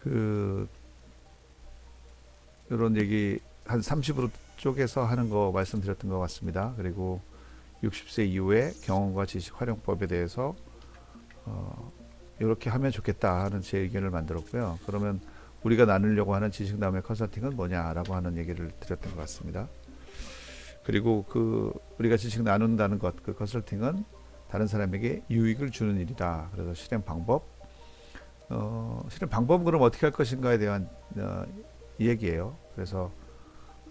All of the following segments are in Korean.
그 이런 얘기 한 30으로 쪼개서 하는 거 말씀드렸던 것 같습니다. 그리고 60세 이후에 경험과 지식 활용법에 대해서 어, 이렇게 하면 좋겠다 하는 제 의견을 만들었고요. 그러면 우리가 나누려고 하는 지식 나눔의 컨설팅은 뭐냐라고 하는 얘기를 드렸던 것 같습니다. 그리고 그 우리가 지식 나눈다는 것, 그 컨설팅은 다른 사람에게 유익을 주는 일이다. 그래서 실행 방법, 어, 실행 방법은 그럼 어떻게 할 것인가에 대한 어, 얘기예요. 그래서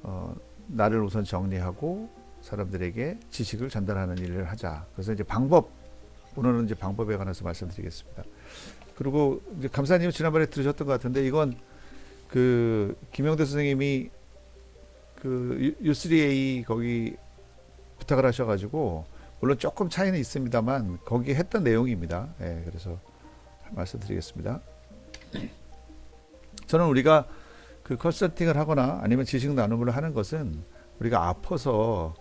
어, 나를 우선 정리하고 사람들에게 지식을 전달하는 일을 하자. 그래서 이제 방법 오늘은 이제 방법에 관해서 말씀드리겠습니다. 그리고 이제 감사님 지난번에 들으셨던 것 같은데 이건 그 김영대 선생님이 그 U- U3A 거기 부탁을 하셔가지고 물론 조금 차이는 있습니다만 거기 했던 내용입니다. 예, 그래서 말씀드리겠습니다. 저는 우리가 그 컨설팅을 하거나 아니면 지식 나눔을 하는 것은 우리가 아파서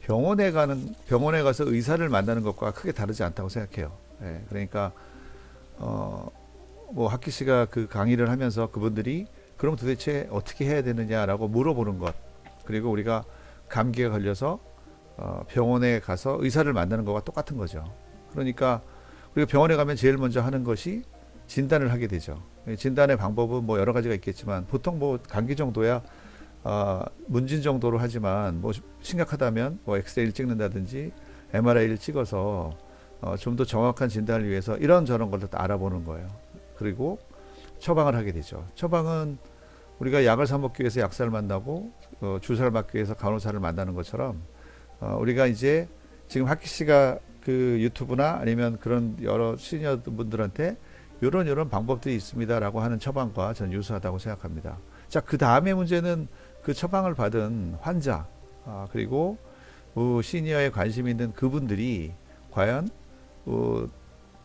병원에 가는 병원에 가서 의사를 만나는 것과 크게 다르지 않다고 생각해요. 예, 그러니까 어 뭐 학기 씨가 그 강의를 하면서 그분들이 그럼 도대체 어떻게 해야 되느냐라고 물어보는 것 그리고 우리가 감기에 걸려서 어, 병원에 가서 의사를 만나는 것과 똑같은 거죠. 그러니까 우리가 병원에 가면 제일 먼저 하는 것이 진단을 하게 되죠. 이 진단의 방법은 뭐 여러 가지가 있겠지만 보통 뭐 감기 정도야 아, 문진 정도로 하지만 뭐 심각하다면 뭐 엑스레이를 찍는다든지 MRI를 찍어서 어, 좀 더 정확한 진단을 위해서 이런 저런 것도 다 알아보는 거예요. 그리고 처방을 하게 되죠. 처방은 우리가 약을 사 먹기 위해서 약사를 만나고 어, 주사를 맞기 위해서 간호사를 만나는 것처럼 어, 우리가 이제 지금 학기 씨가 그 유튜브나 아니면 그런 여러 시니어 분들한테 이런 이런 방법들이 있습니다라고 하는 처방과 전 유사하다고 생각합니다. 자, 그 다음에 문제는 그 처방을 받은 환자 아, 그리고 어, 시니어에 관심 있는 그분들이 과연 어,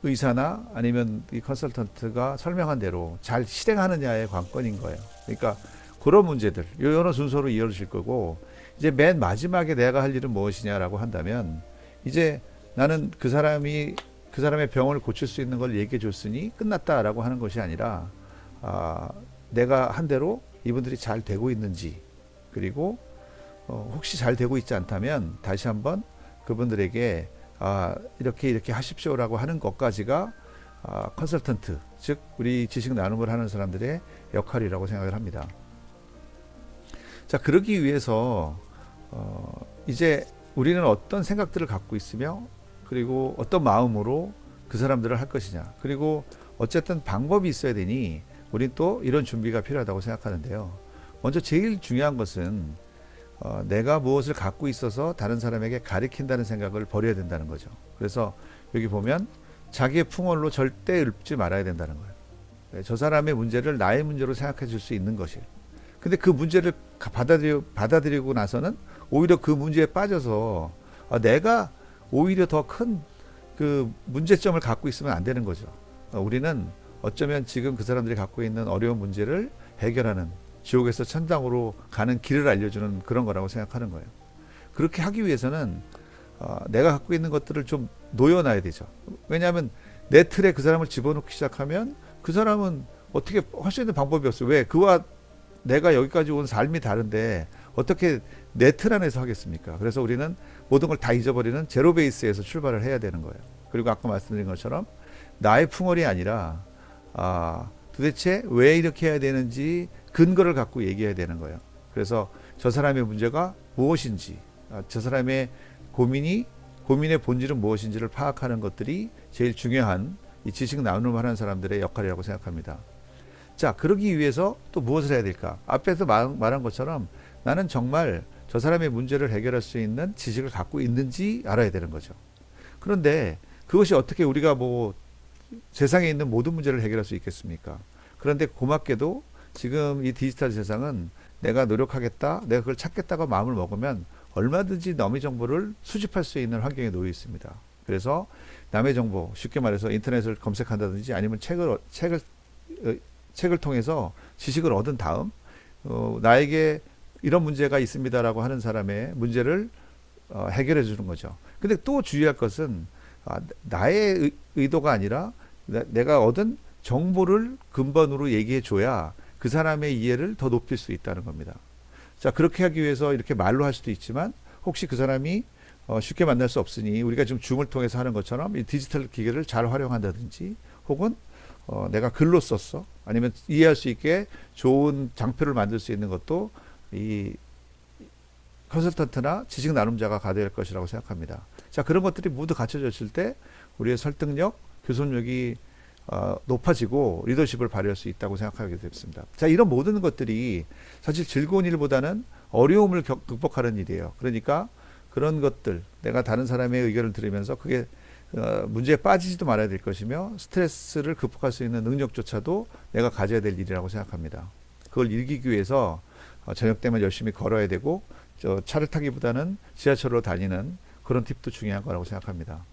의사나 아니면 이 컨설턴트가 설명한 대로 잘 실행하느냐의 관건인 거예요. 그러니까 그런 문제들 이런 순서로 이어질 거고 이제 맨 마지막에 내가 할 일은 무엇이냐라고 한다면 이제 나는 그 사람이 그 사람의 병을 고칠 수 있는 걸 얘기해 줬으니 끝났다라고 하는 것이 아니라 아, 내가 한 대로 이분들이 잘 되고 있는지 그리고 어, 혹시 잘 되고 있지 않다면 다시 한번 그분들에게 아, 이렇게 이렇게 하십시오라고 하는 것까지가 아, 컨설턴트 즉 우리 지식 나눔을 하는 사람들의 역할이라고 생각을 합니다. 자 그러기 위해서 어, 이제 우리는 어떤 생각들을 갖고 있으며 그리고 어떤 마음으로 그 사람들을 할 것이냐 그리고 어쨌든 방법이 있어야 되니 우린 또 이런 준비가 필요하다고 생각하는데요. 먼저 제일 중요한 것은 어, 내가 무엇을 갖고 있어서 다른 사람에게 가리킨다는 생각을 버려야 된다는 거죠. 그래서 여기 보면 자기의 풍월로 절대 읊지 말아야 된다는 거예요. 네, 저 사람의 문제를 나의 문제로 생각해 줄 수 있는 것이. 근데 그 문제를 가- 받아들여, 받아들이고 나서는 오히려 그 문제에 빠져서 아, 내가 오히려 더 큰 그 문제점을 갖고 있으면 안 되는 거죠. 어, 우리는 어쩌면 지금 그 사람들이 갖고 있는 어려운 문제를 해결하는 지옥에서 천당으로 가는 길을 알려주는 그런 거라고 생각하는 거예요. 그렇게 하기 위해서는 어, 내가 갖고 있는 것들을 좀 놓여놔야 되죠. 왜냐하면 내 틀에 그 사람을 집어넣기 시작하면 그 사람은 어떻게 할 수 있는 방법이 없어요. 왜? 그와 내가 여기까지 온 삶이 다른데 어떻게 내 틀 안에서 하겠습니까? 그래서 우리는 모든 걸 다 잊어버리는 제로 베이스에서 출발을 해야 되는 거예요. 그리고 아까 말씀드린 것처럼 나의 풍월이 아니라 아, 도대체 왜 이렇게 해야 되는지 근거를 갖고 얘기해야 되는 거예요. 그래서 저 사람의 문제가 무엇인지, 아, 저 사람의 고민이 고민의 본질은 무엇인지를 파악하는 것들이 제일 중요한 이 지식 나눔을 하는 사람들의 역할이라고 생각합니다. 자, 그러기 위해서 또 무엇을 해야 될까? 앞에서 말, 말한 것처럼 나는 정말 저 사람의 문제를 해결할 수 있는 지식을 갖고 있는지 알아야 되는 거죠. 그런데 그것이 어떻게 우리가 뭐 세상에 있는 모든 문제를 해결할 수 있겠습니까? 그런데 고맙게도 지금 이 디지털 세상은 내가 노력하겠다, 내가 그걸 찾겠다고 마음을 먹으면 얼마든지 남의 정보를 수집할 수 있는 환경에 놓여 있습니다. 그래서 남의 정보, 쉽게 말해서 인터넷을 검색한다든지 아니면 책을 어- 책을 어, 책을 통해서 지식을 얻은 다음 어, 나에게 이런 문제가 있습니다라고 하는 사람의 문제를 어, 해결해 주는 거죠. 근데 또 주의할 것은 아, 나의 의, 의 도가 아니라 나- 내가 얻은 정보를 근본으로 얘기해 줘야 그 사람의 이해를 더 높일 수 있다는 겁니다. 자, 그렇게 하기 위해서 이렇게 말로 할 수도 있지만 혹시 그 사람이 어, 쉽게 만날 수 없으니 우리가 지금 줌을 통해서 하는 것처럼 이 디지털 기계를 잘 활용한다든지 혹은 어, 내가 글로 썼어 아니면 이해할 수 있게 좋은 장표를 만들 수 있는 것도 이 컨설턴트나 지식 나눔자가 할 것이라고 생각합니다. 자 그런 것들이 모두 갖춰졌을 때 우리의 설득력, 교섭력이 어, 높아지고 리더십을 발휘할 수 있다고 생각하게 됐습니다. 자 이런 모든 것들이 사실 즐거운 일보다는 어려움을 격- 극복하는 일이에요. 그러니까 그런 것들 내가 다른 사람의 의견을 들으면서 그게 어, 문제에 빠지지도 말아야 될 것이며 스트레스를 극복할 수 있는 능력조차도 내가 가져야 될 일이라고 생각합니다. 그걸 이기기 위해서 어, 저녁 때만 열심히 걸어야 되고 저 차를 타기보다는 지하철로 다니는 그런 팁도 중요한 거라고 생각합니다.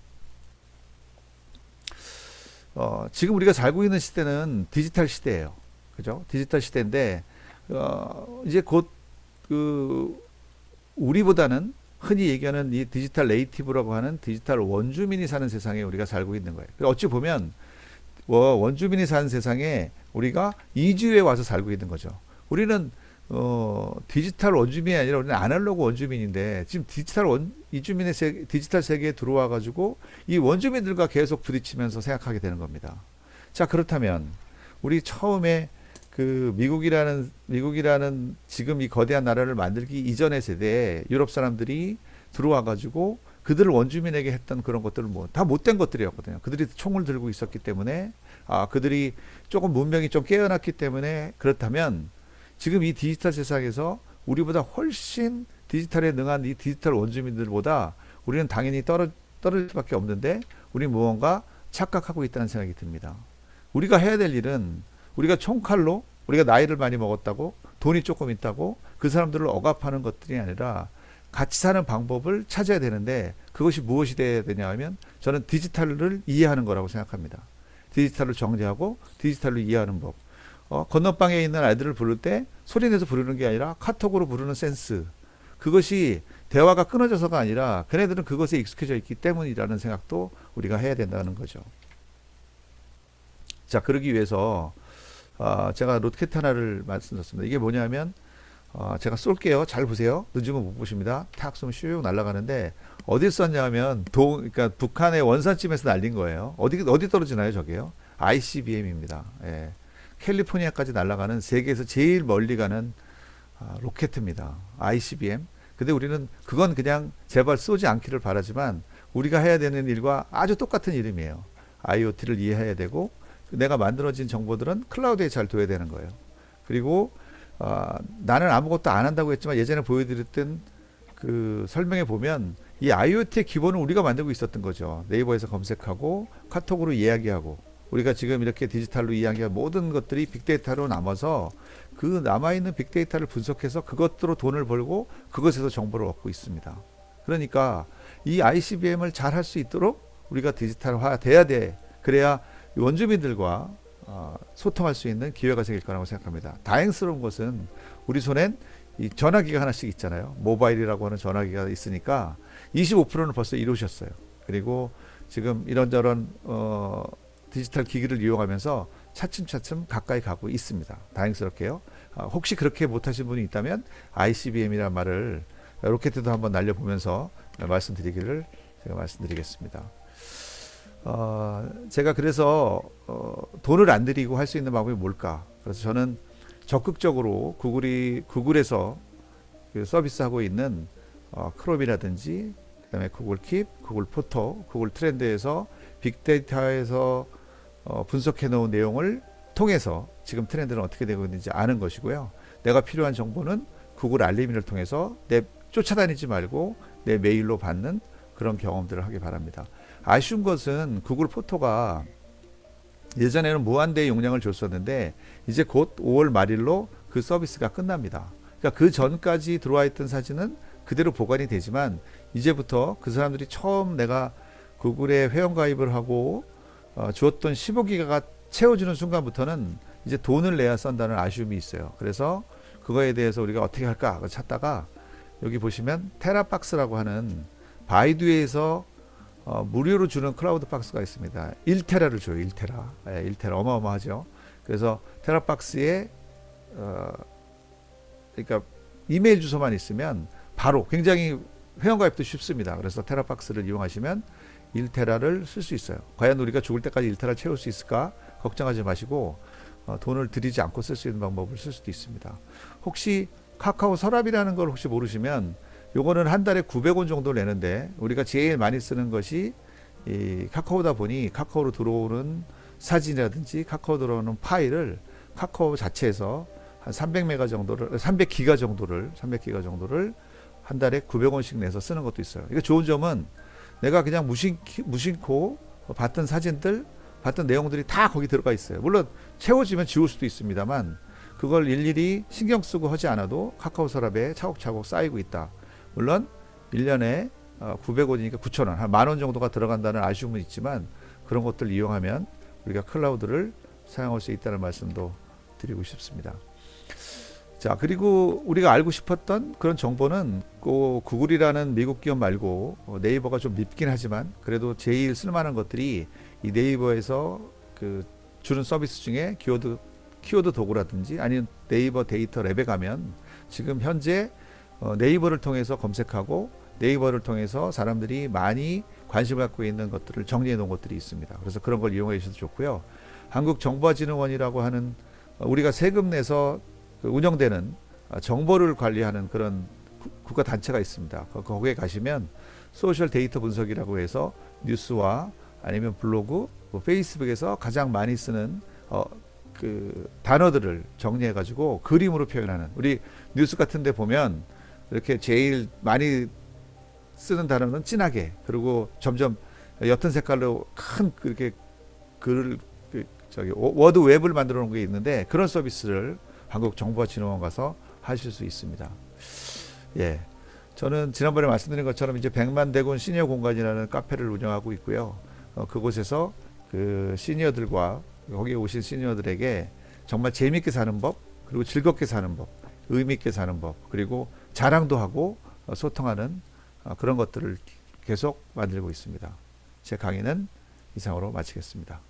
어, 지금 우리가 살고 있는 시대는 디지털 시대예요. 그죠? 디지털 시대인데 어, 이제 곧 그 우리보다는 흔히 얘기하는 이 디지털 네이티브라고 하는 디지털 원주민이 사는 세상에 우리가 살고 있는 거예요. 어찌 보면 워- 원주민이 사는 세상에 우리가 이주에 와서 살고 있는 거죠. 우리는 어, 디지털 원주민이 아니라 우리는 아날로그 원주민인데 지금 디지털 원, 이주민의 세, 디지털 세계에 들어와 가지고 이 원주민들과 계속 부딪히면서 생각하게 되는 겁니다. 자, 그렇다면 우리 처음에 그 미국이라는 미국이라는 지금 이 거대한 나라를 만들기 이전의 세대에 유럽 사람들이 들어와 가지고 그들 원주민에게 했던 그런 것들은 뭐 다 못된 것들이었거든요. 그들이 총을 들고 있었기 때문에 아 그들이 조금 문명이 좀 깨어났기 때문에 그렇다면 지금 이 디지털 세상에서 우리보다 훨씬 디지털에 능한 이 디지털 원주민들보다 우리는 당연히 떨어 떨어질 수밖에 없는데 우리 무언가 착각하고 있다는 생각이 듭니다. 우리가 해야 될 일은 우리가 총칼로 우리가 나이를 많이 먹었다고 돈이 조금 있다고 그 사람들을 억압하는 것들이 아니라 같이 사는 방법을 찾아야 되는데 그것이 무엇이 돼야 되냐 하면 저는 디지털을 이해하는 거라고 생각합니다. 디지털을 정리하고 디지털로 이해하는 법. 어, 건너방에 있는 아이들을 부를 때 소리 내서 부르는 게 아니라 카톡으로 부르는 센스. 그것이 대화가 끊어져서가 아니라 그네들은 그것에 익숙해져 있기 때문이라는 생각도 우리가 해야 된다는 거죠. 자, 그러기 위해서 아, 제가 로켓 하나를 말씀드렸습니다. 이게 뭐냐면 어, 제가 쏠게요. 잘 보세요. 늦으면 못 보십니다. 탁 쏘면 슉 날아가는데 어디 쐈냐면 동 그러니까 북한의 원산쯤에서 날린 거예요. 어디 어디 떨어지나요, 저게요? ICBM입니다. 예. 캘리포니아까지 날아가는 세계에서 제일 멀리 가는 아, 로켓입니다. ICBM. 근데 우리는 그건 그냥 제발 쏘지 않기를 바라지만 우리가 해야 되는 일과 아주 똑같은 이름이에요. IoT를 이해해야 되고 내가 만들어진 정보들은 클라우드에 잘 둬야 되는 거예요. 그리고 아, 나는 아무것도 안 한다고 했지만 예전에 보여드렸던 그 설명에 보면 이 IoT의 기본은 우리가 만들고 있었던 거죠. 네이버에서 검색하고 카톡으로 이야기하고 우리가 지금 이렇게 디지털로 이야기한 모든 것들이 빅데이터로 남아서 그 남아있는 빅데이터를 분석해서 그것으로 돈을 벌고 그것에서 정보를 얻고 있습니다. 그러니까 이 ICBM을 잘 할 수 있도록 우리가 디지털화 돼야 돼. 그래야 원주민들과 어, 소통할 수 있는 기회가 생길 거라고 생각합니다. 다행스러운 것은 우리 손엔 이 전화기가 하나씩 있잖아요. 모바일이라고 하는 전화기가 있으니까 25%는 벌써 이루셨어요. 그리고 지금 이런저런 어, 디지털 기기를 이용하면서 차츰차츰 가까이 가고 있습니다. 다행스럽게요. 아, 혹시 그렇게 못하신 분이 있다면 ICBM이라는 말을 로켓도 한번 날려보면서 말씀드리기를 제가 말씀드리겠습니다. 어, 제가 그래서 어, 돈을 안 들이고 할 수 있는 방법이 뭘까? 그래서 저는 적극적으로 구글이 구글에서 그 서비스하고 있는 어, 크롬이라든지 그다음에 구글 킵, 구글 포토, 구글 트렌드에서 빅데이터에서 어, 분석해 놓은 내용을 통해서 지금 트렌드는 어떻게 되고 있는지 아는 것이고요. 내가 필요한 정보는 구글 알림을 통해서 내 쫓아다니지 말고 내 메일로 받는 그런 경험들을 하기 바랍니다. 아쉬운 것은 구글 포토가 예전에는 무한대의 용량을 줬었는데 이제 곧 5월 말일로 그 서비스가 끝납니다. 그러니까 그 전까지 들어와 있던 사진은 그대로 보관이 되지만 이제부터 그 사람들이 처음 내가 구글에 회원 가입을 하고 어, 주었던 15기가가 채워지는 순간부터는 이제 돈을 내야 쓴다는 아쉬움이 있어요. 그래서 그거에 대해서 우리가 어떻게 할까 찾다가 여기 보시면 테라박스라고 하는 바이두에서 어, 무료로 주는 클라우드 박스가 있습니다. 1테라를 줘요. 1테라. 예, 1테라 어마어마하죠. 그래서 테라 박스에 어, 그러니까 이메일 주소만 있으면 바로 굉장히 회원가입도 쉽습니다. 그래서 테라 박스를 이용하시면 1테라를 쓸 수 있어요. 과연 우리가 죽을 때까지 1테라 채울 수 있을까 걱정하지 마시고 어, 돈을 들이지 않고 쓸 수 있는 방법을 쓸 수도 있습니다. 혹시 카카오 서랍이라는 걸 혹시 모르시면 요거는 한 달에 900원 정도 내는데 우리가 제일 많이 쓰는 것이 이 카카오다 보니 카카오로 들어오는 사진이라든지 카카오 들어오는 파일을 카카오 자체에서 한 300메가 정도를 300기가 정도를 300기가 정도를 한 달에 900원씩 내서 쓰는 것도 있어요. 이거 좋은 점은 내가 그냥 무심키, 무심코 봤던 사진들, 봤던 내용들이 다 거기 들어가 있어요. 물론 채워지면 지울 수도 있습니다만 그걸 일일이 신경 쓰고 하지 않아도 카카오 서랍에 차곡차곡 쌓이고 있다. 물론 1년에 900원이니까 9,000원, 한 만 원 정도가 들어간다는 아쉬움은 있지만 그런 것들 이용하면 우리가 클라우드를 사용할 수 있다는 말씀도 드리고 싶습니다. 자, 그리고 우리가 알고 싶었던 그런 정보는 그 구글이라는 미국 기업 말고 어, 네이버가 좀 밉긴 하지만 그래도 제일 쓸만한 것들이 이 네이버에서 그 주는 서비스 중에 키워드 키워드 도구라든지 아니면 네이버 데이터 랩에 가면 지금 현재 어, 네이버를 통해서 검색하고 네이버를 통해서 사람들이 많이 관심을 갖고 있는 것들을 정리해 놓은 것들이 있습니다. 그래서 그런 걸 이용해 주셔도 좋고요. 한국정보진흥원이라고 하는 어, 우리가 세금 내서 그 운영되는 어, 정보를 관리하는 그런 구- 국가 단체가 있습니다. 거- 거기에 가시면 소셜 데이터 분석이라고 해서 뉴스와 아니면 블로그, 뭐 페이스북에서 가장 많이 쓰는 어, 그 단어들을 정리해 가지고 그림으로 표현하는 우리 뉴스 같은데 보면 이렇게 제일 많이 쓰는 단어는 진하게 그리고 점점 옅은 색깔로 큰 그렇게 글을 그 저기 워- 워드 웹을 만들어 놓은 게 있는데 그런 서비스를 한국 정보진흥원 가서 하실 수 있습니다. 예. 저는 지난번에 말씀드린 것처럼 이제 백만 대군 시니어 공간이라는 카페를 운영하고 있고요. 어, 그곳에서 그 시니어들과 거기에 오신 시니어들에게 정말 재밌게 사는 법, 그리고 즐겁게 사는 법, 의미 있게 사는 법, 그리고 자랑도 하고 어, 소통하는 어, 그런 것들을 계속 만들고 있습니다. 제 강의는 이상으로 마치겠습니다.